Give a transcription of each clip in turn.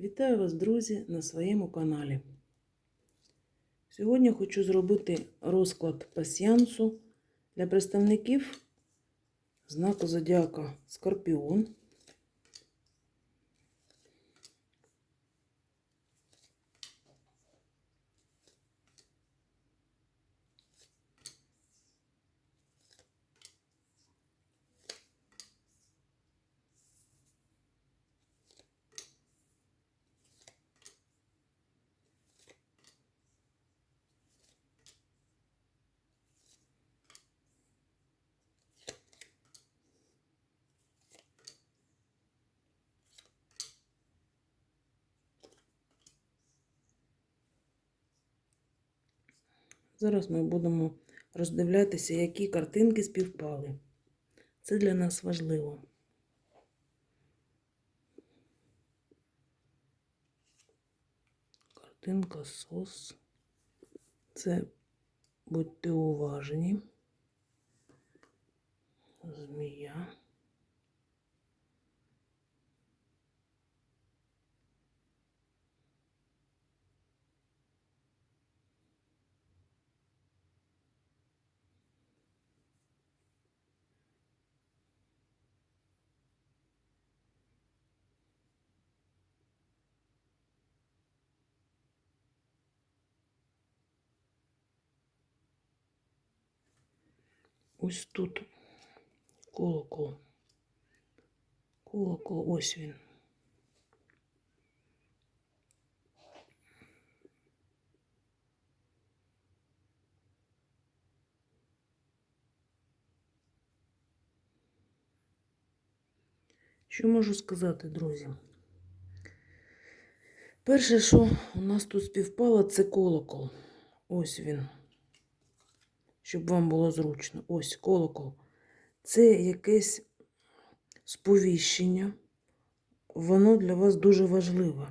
Вітаю вас, друзі, на своєму каналі. Сьогодні хочу зробити розклад пасіянсу для представників знаку Зодіака Скорпіон. Зараз ми будемо роздивлятися, які картинки співпали. Це для нас важливо. Картинка сос. Це будьте уважні. Змія. Ось тут колокол. Колокол, ось він. Що можу сказати, друзі? Перше, що у нас тут співпало, це колокол. Ось він. Щоб вам було зручно. Ось колокол. Це якесь сповіщення. Воно для вас дуже важливе.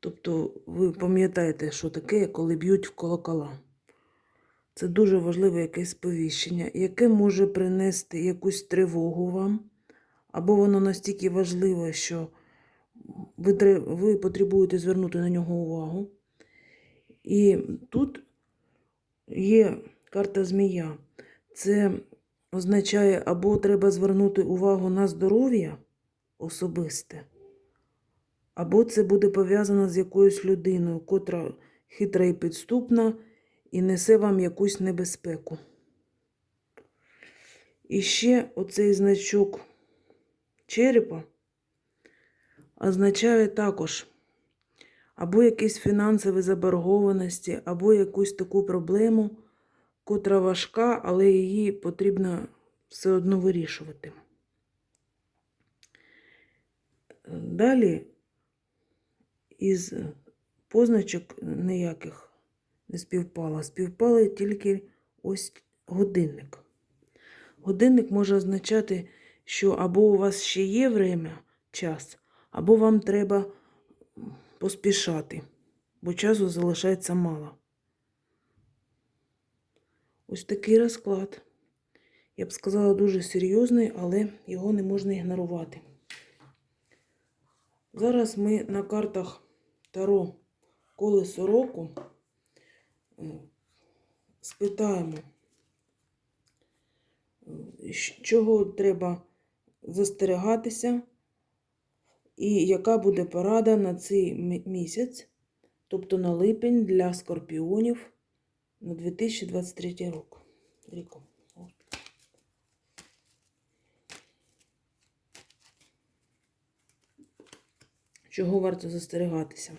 Тобто, ви пам'ятаєте, що таке, коли б'ють в колокола. Це дуже важливе якесь сповіщення, яке може принести якусь тривогу вам, або воно настільки важливе, що ви, ви потребуєте звернути на нього увагу. І тут є карта змія. Це означає, або треба звернути увагу на здоров'я особисте, або це буде пов'язано з якоюсь людиною, котра хитра і підступна і несе вам якусь небезпеку. І ще оцей значок черепа означає також або якісь фінансові заборгованості, або якусь таку проблему, котра важка, але її потрібно все одно вирішувати. Далі із позначок ніяких не співпало. Співпали тільки ось годинник. Годинник може означати, що або у вас ще є время, час, або вам треба поспішати, бо часу залишається мало. Ось такий розклад. Я б сказала, дуже серйозний, але його не можна ігнорувати. Зараз ми на картах Таро колесо року е, спитаємо, е, чого треба застерегатися, і яка буде порада на цей місяць, тобто на липень для скорпіонів на 2023 рік. Ріку. Чого варто застерегатися?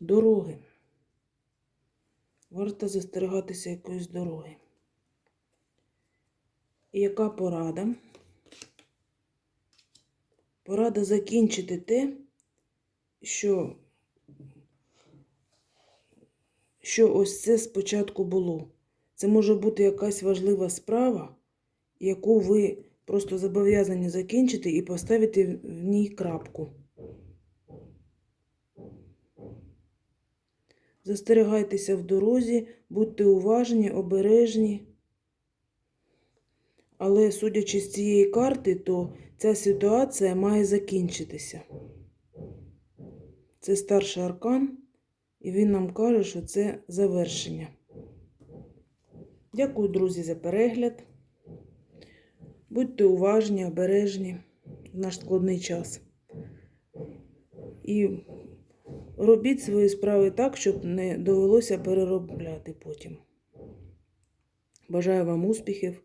Дороги. Варто застерегатися якоїсь дороги. І яка порада? Порада закінчити те, що, що ось це спочатку було. Це може бути якась важлива справа, яку ви просто зобов'язані закінчити і поставити в ній крапку. Застерігайтеся в дорозі, будьте уважні, обережні. Але судячи з цієї карти, то ця ситуація має закінчитися. Це старший аркан, і він нам каже, що це завершення. Дякую, друзі, за перегляд. Будьте уважні, обережні в наш складний час. І робіть свої справи так, щоб не довелося переробляти потім. Бажаю вам успіхів.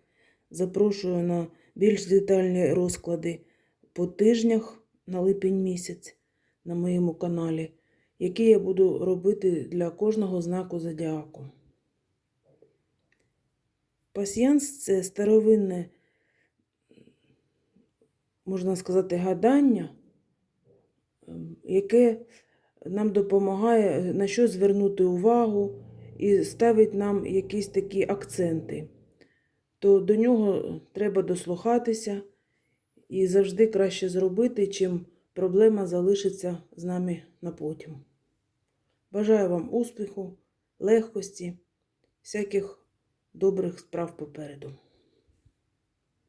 Запрошую на більш детальні розклади по тижнях на липень місяць на моєму каналі, які я буду робити для кожного знаку зодіаку. Пасьянс це старовинне, можна сказати, гадання, ем, яке нам допомагає на що звернути увагу і ставить нам якісь такі акценти. То до нього треба дослухатися і завжди краще зробити, чим проблема залишиться з нами на потім. Бажаю вам успіху, легкості, всяких добрих справ попереду.